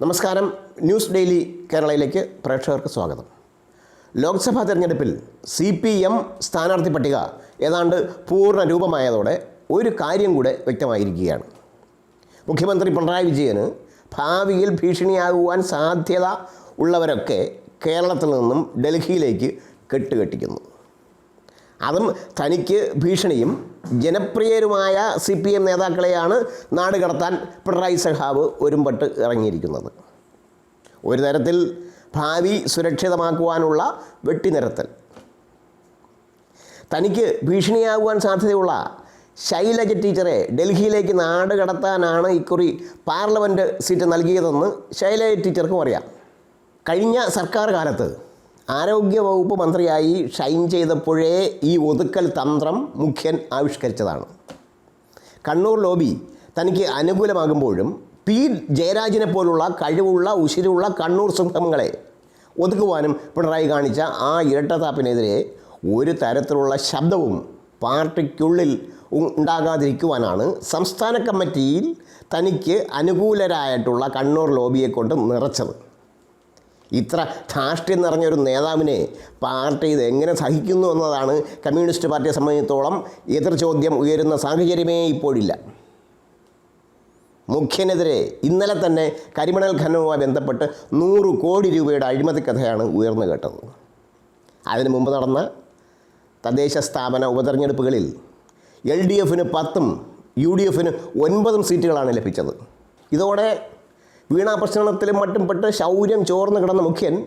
നമസ്കാരം. News daily കേരളയിലേക്ക് പ്രേക്ഷകർക്ക് സ്വാഗതം. ലോക്സഭാ തെരഞ്ഞെടുപ്പിൽ സി പി എം സ്ഥാനാർത്ഥി പട്ടിക ഏതാണ്ട് പൂർണ രൂപമായതോടെ ഒരു കാര്യം കൂടെ വ്യക്തമായിരിക്കുകയാണ്. മുഖ്യമന്ത്രി പിണറായി വിജയന് ഭാവിയിൽ ഭീഷണിയാകുവാൻ സാധ്യത ഉള്ളവരൊക്കെ കേരളത്തിൽ നിന്നും ഡൽഹിയിലേക്ക് കെട്ടുകെട്ടിക്കുന്നു. അതും തനിക്ക് ഭീഷണിയും ജനപ്രിയരുമായ സി പി എം നേതാക്കളെയാണ് നാട് കടത്താൻ പിണറായി സഹാബ് ഒരുമ്പട്ട് ഇറങ്ങിയിരിക്കുന്നത്. ഒരു തരത്തിൽ ഭാവി സുരക്ഷിതമാക്കുവാനുള്ള വെട്ടിനിരത്തൽ. തനിക്ക് ഭീഷണിയാകുവാൻ സാധ്യതയുള്ള ശൈലജ ടീച്ചറെ ഡൽഹിയിലേക്ക് നാട് കടത്താനാണ് ഇക്കുറി പാർലമെന്റ് സീറ്റ് നൽകിയതെന്ന് ശൈലജ ടീച്ചർക്കും അറിയാം. കഴിഞ്ഞ സർക്കാർ കാലത്ത് ആരോഗ്യ വകുപ്പ് മന്ത്രിയായി ഷൈൻ ചെയ്തപ്പോഴേ ഈ ഒതുക്കൽ തന്ത്രം മുഖ്യൻ ആവിഷ്കരിച്ചതാണ്. കണ്ണൂർ ലോബി തനിക്ക് അനുകൂലമാകുമ്പോഴും പി ജയരാജിനെ പോലുള്ള കഴിവുള്ള ഉശിരുള്ള കണ്ണൂർ സിംഹങ്ങളെ ഒതുക്കുവാനും പിണറായി കാണിച്ച ആ ഇരട്ടത്താപ്പിനെതിരെ ഒരു തരത്തിലുള്ള ശബ്ദവും പാർട്ടിക്കുള്ളിൽ ഉണ്ടാകാതിരിക്കുവാനാണ് സംസ്ഥാന കമ്മിറ്റിയിൽ തനിക്ക് അനുകൂലരായിട്ടുള്ള കണ്ണൂർ ലോബിയെ കൊണ്ട് നിറച്ചത്. ഇത്ര ധാഷ്ട്യം നിറഞ്ഞൊരു നേതാവിനെ പാർട്ടി ഇത് എങ്ങനെ സഹിക്കുന്നു എന്നതാണ് കമ്മ്യൂണിസ്റ്റ് പാർട്ടിയെ സംബന്ധിച്ചിടത്തോളം എതിർ ചോദ്യം ഉയരുന്ന സാഹചര്യമേ ഇപ്പോഴില്ല. മുഖ്യനെതിരെ ഇന്നലെ തന്നെ കരിമണൽ ഖനനവുമായി ബന്ധപ്പെട്ട് നൂറ് കോടി രൂപയുടെ അഴിമതി കഥയാണ് ഉയർന്നു കേട്ടത്. അതിനു മുമ്പ് നടന്ന തദ്ദേശ സ്ഥാപന ഉപതെരഞ്ഞെടുപ്പുകളിൽ എൽ ഡി എഫിന് പത്തും യു ഡി എഫിന് ഒൻപതും സീറ്റുകളാണ് ലഭിച്ചത്. ഇതോടെ വീണാ പ്രശ്നത്തിലും മറ്റും പെട്ട് ശൗര്യം ചോർന്ന് കിടന്ന മുഖ്യൻ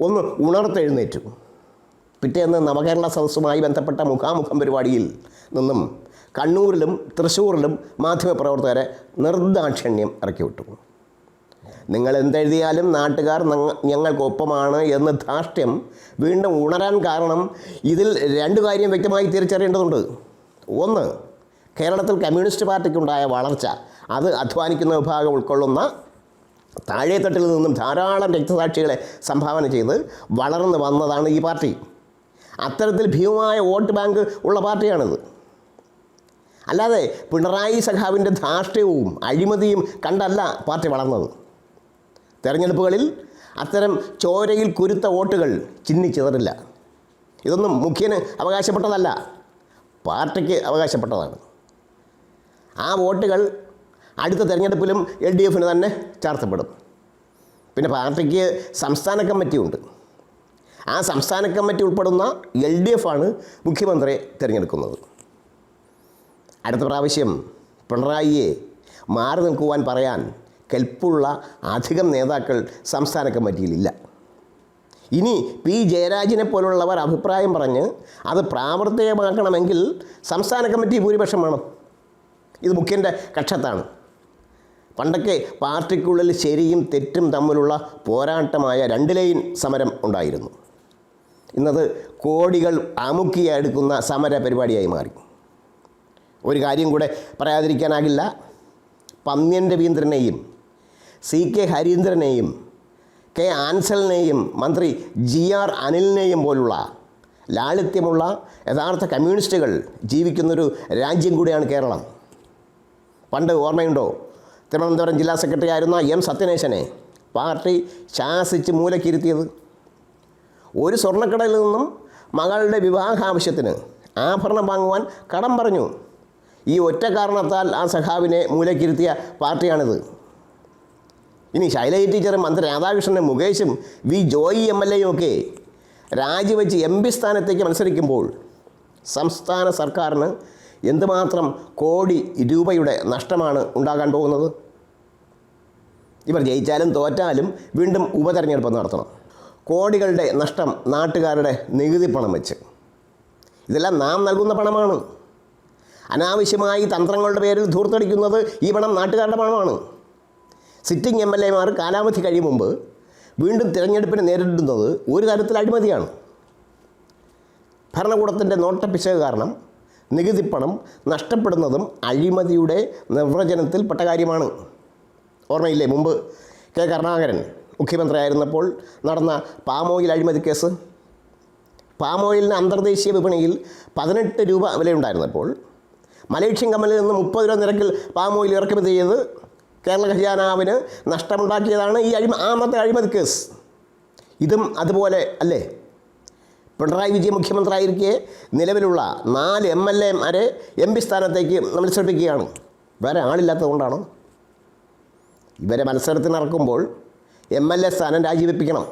ഒന്ന് ഉണർത്തെഴുന്നേറ്റു. പിറ്റേന്ന് നവകേരള സദസ്സുമായി ബന്ധപ്പെട്ട മുഖാമുഖം പരിപാടിയിൽ നിന്നും കണ്ണൂരിലും തൃശ്ശൂരിലും മാധ്യമപ്രവർത്തകരെ നിർദാക്ഷിണ്യം ഇറക്കി വിട്ടു നിങ്ങൾ എന്തെഴുതിയാലും നാട്ടുകാർ ഞങ്ങൾക്കൊപ്പമാണ് എന്ന് ധാർഷ്ട്യം വീണ്ടും ഉണരാൻ കാരണം ഇതിൽ രണ്ട് കാര്യം വ്യക്തമായി തിരിച്ചറിയേണ്ടതുണ്ട്. ഒന്ന് കേരളത്തിൽ കമ്മ്യൂണിസ്റ്റ് പാർട്ടിക്കുണ്ടായ വളർച്ച. അത് അധ്വാനിക്കുന്ന വിഭാഗം ഉൾക്കൊള്ളുന്ന താഴേത്തട്ടിൽ നിന്നും ധാരാളം രക്തസാക്ഷികളെ സംഭാവന ചെയ്ത് വളർന്നു വന്നതാണ് ഈ പാർട്ടി. അത്തരത്തിൽ ഭീമമായ വോട്ട് ബാങ്ക് ഉള്ള പാർട്ടിയാണിത്. അല്ലാതെ പിണറായി സഖാവിന്റെ ധാർഷ്ട്യവും അഴിമതിയും കണ്ടല്ല പാർട്ടി വളർന്നത്. തെരഞ്ഞെടുപ്പുകളിൽ അത്തരം ചോരയിൽ കുരുത്ത വോട്ടുകൾ ചിന്നിച്ചിതറില്ല ഇതൊന്നും മുഖ്യന് അവകാശപ്പെട്ടതല്ല പാർട്ടിക്ക് അവകാശപ്പെട്ടതാണ്. ആ വോട്ടുകൾ അടുത്ത തെരഞ്ഞെടുപ്പിലും എൽ ഡി എഫിന് തന്നെ ചാർത്തപ്പെടും. പിന്നെ പാർട്ടിക്ക് സംസ്ഥാന കമ്മിറ്റിയുണ്ട് ആ സംസ്ഥാന കമ്മിറ്റി ഉൾപ്പെടുന്ന എൽ ഡി എഫ് ആണ് മുഖ്യമന്ത്രിയെ തിരഞ്ഞെടുക്കുന്നത്. അടുത്ത പ്രാവശ്യം പിണറായിയെ മാറി നിൽക്കുവാൻ പറയാൻ കെൽപ്പുള്ള അധികം നേതാക്കൾ സംസ്ഥാന കമ്മിറ്റിയിലില്ല. ഇനി പി ജയരാജിനെ പോലുള്ളവർ അഭിപ്രായം പറഞ്ഞ് അത് പ്രാവർത്തികമാക്കണമെങ്കിൽ സംസ്ഥാന കമ്മിറ്റി ഭൂരിപക്ഷം വേണം ഇത് മുഖ്യന്റെ കക്ഷത്താണ്. പണ്ടൊക്കെ പാർട്ടിക്കുള്ളിൽ ശരിയും തെറ്റും തമ്മിലുള്ള പോരാട്ടമായ രണ്ട് ലൈൻ സമരം ഉണ്ടായിരുന്നു. ഇന്നത് കോടികൾ അമുക്കിയെടുക്കുന്ന സമര പരിപാടിയായി മാറി. ഒരു കാര്യം കൂടെ പറയാതിരിക്കാനാകില്ല. പന്ന്യൻ രവീന്ദ്രനെയും സി കെ ഹരീന്ദ്രനെയും കെ ആൻസലിനെയും മന്ത്രി ജി ആർ അനിലിനെയും പോലുള്ള ലാളിത്യമുള്ള യഥാർത്ഥ കമ്മ്യൂണിസ്റ്റുകൾ ജീവിക്കുന്നൊരു രാജ്യം കൂടിയാണ് കേരളം. പണ്ട് ഓർമ്മയുണ്ടോ? തിരുവനന്തപുരം ജില്ലാ സെക്രട്ടറി ആയിരുന്ന എം സത്യനേശനെ പാർട്ടി ശാസിച്ച് മൂലക്കിരുത്തിയത്. ഒരു സ്വർണക്കടയിൽ നിന്നും മകളുടെ വിവാഹാവശ്യത്തിന് ആഭരണം വാങ്ങുവാൻ കടം പറഞ്ഞു. ഈ ഒറ്റ കാരണത്താൽ ആ സഖാവിനെ മൂലക്കിരുത്തിയ പാർട്ടിയാണിത്. ഇനി ശൈലജ ടീച്ചറും മന്ത്രി രാധാകൃഷ്ണനും മുകേഷും വി ജോയി എം എൽ എയും ഒക്കെ രാജിവെച്ച് എം പി സ്ഥാനത്തേക്ക് മത്സരിക്കുമ്പോൾ സംസ്ഥാന സർക്കാരിന് എന്തുമാത്രം കോടി രൂപയുടെ നഷ്ടമാണ് ഉണ്ടാകാൻ പോകുന്നത്? ഇവർ ജയിച്ചാലും തോറ്റാലും വീണ്ടും ഉപതെരഞ്ഞെടുപ്പ് നടത്തണം. കോടികളുടെ നഷ്ടം നാട്ടുകാരുടെ നികുതി പണം വെച്ച്. ഇതെല്ലാം നാം നൽകുന്ന പണമാണ്. അനാവശ്യമായി തന്ത്രങ്ങളുടെ പേരിൽ ധൂർത്തടിക്കുന്നത് ഈ പണം നാട്ടുകാരുടെ പണമാണ്. സിറ്റിംഗ് എം എൽ എമാർ കാലാവധി കഴിയും മുമ്പ് വീണ്ടും തിരഞ്ഞെടുപ്പിനെ നേരിടുന്നത് ഒരു തരത്തിൽ അഴിമതിയാണ്. ഭരണകൂടത്തിന്റെ നോട്ടപ്പിശക് കാരണം നികുതിപ്പണം നഷ്ടപ്പെടുന്നതും അഴിമതിയുടെ നിർവചനത്തിൽപ്പെട്ട കാര്യമാണ്. ഓർമ്മയില്ലേ? മുമ്പ് കെ കരുണാകരൻ മുഖ്യമന്ത്രിയായിരുന്നപ്പോൾ നടന്ന പാമോയിൽ അഴിമതി കേസ്. പാമോയിലിന് അന്തർദേശീയ വിപണിയിൽ പതിനെട്ട് രൂപ വിലയുണ്ടായിരുന്നപ്പോൾ മലേഷ്യൻ കമ്പനിയിൽ നിന്ന് മുപ്പത് രൂപ നിരക്കിൽ പാമോയിൽ ഇറക്കുമതി ചെയ്ത് കേരള ഖജാനാവിന് നഷ്ടമുണ്ടാക്കിയതാണ് ഈ അഴിമ അഴിമതി കേസ്. ഇതും അതുപോലെ അല്ലേ? പിണറായി വിജയൻ മുഖ്യമന്ത്രിയായിരിക്കെ നിലവിലുള്ള നാല് എം എൽ എമാരെ എം പി സ്ഥാനത്തേക്ക് മത്സരിപ്പിക്കുകയാണ്. വേറെ ആളില്ലാത്തതുകൊണ്ടാണോ. ഇവരെ മത്സരത്തിനിറക്കുമ്പോൾ എം എൽ എ സ്ഥാനം രാജിവെപ്പിക്കണം.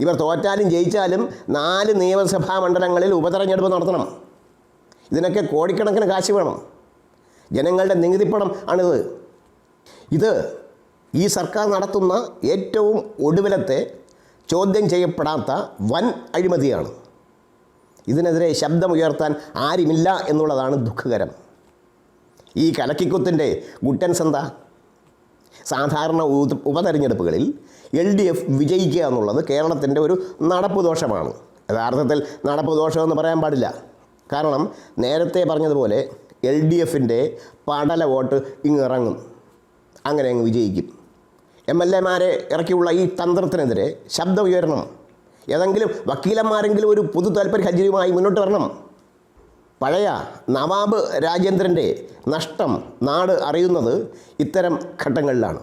ഇവർ തോറ്റാലും ജയിച്ചാലും നാല് നിയമസഭാ മണ്ഡലങ്ങളിൽ ഉപതെരഞ്ഞെടുപ്പ് നടത്തണം. ഇതിനൊക്കെ കോടിക്കണക്കിന് കാശ് വേണം. ജനങ്ങളുടെ നികുതിപ്പണം ആണിത്. ഇത് ഈ സർക്കാർ നടത്തുന്ന ഏറ്റവും ഒടുവിലത്തെ ചോദ്യം ചെയ്യപ്പെടാത്ത വൻ അഴിമതിയാണ്. ഇതിനെതിരെ ശബ്ദമുയർത്താൻ ആരുമില്ല എന്നുള്ളതാണ് ദുഃഖകരം. ഈ കലക്കിക്കുത്തിന്റെ ഗുട്ടൻസ് സാധാരണ ഉപതെരഞ്ഞെടുപ്പുകളിൽ എൽ ഡി എഫ് വിജയിക്കുക എന്നുള്ളത് കേരളത്തിന്റെ ഒരു നടപ്പ് ദോഷമാണ് യഥാർത്ഥത്തിൽ നടപ്പ് ദോഷമെന്ന് പറയാൻ പാടില്ല. കാരണം നേരത്തെ പറഞ്ഞതുപോലെ എൽ ഡി എഫിന്റെ പടല വോട്ട് ഇങ്ങിറങ്ങും അങ്ങനെ അങ്ങ് വിജയിക്കും. എം എൽ എമാരെ ഇറക്കിയുള്ള ഈ തന്ത്രത്തിനെതിരെ ശബ്ദം ഉയരണം ഏതെങ്കിലും വക്കീലന്മാരെങ്കിലും ഒരു പൊതു താല്പര്യ ഹജ്ജിയുമായി മുന്നോട്ട് വരണം. പഴയ നവാബ് രാജേന്ദ്രന്റെ നഷ്ടം നാട് അറിയുന്നത് ഇത്തരം ഘട്ടങ്ങളിലാണ്.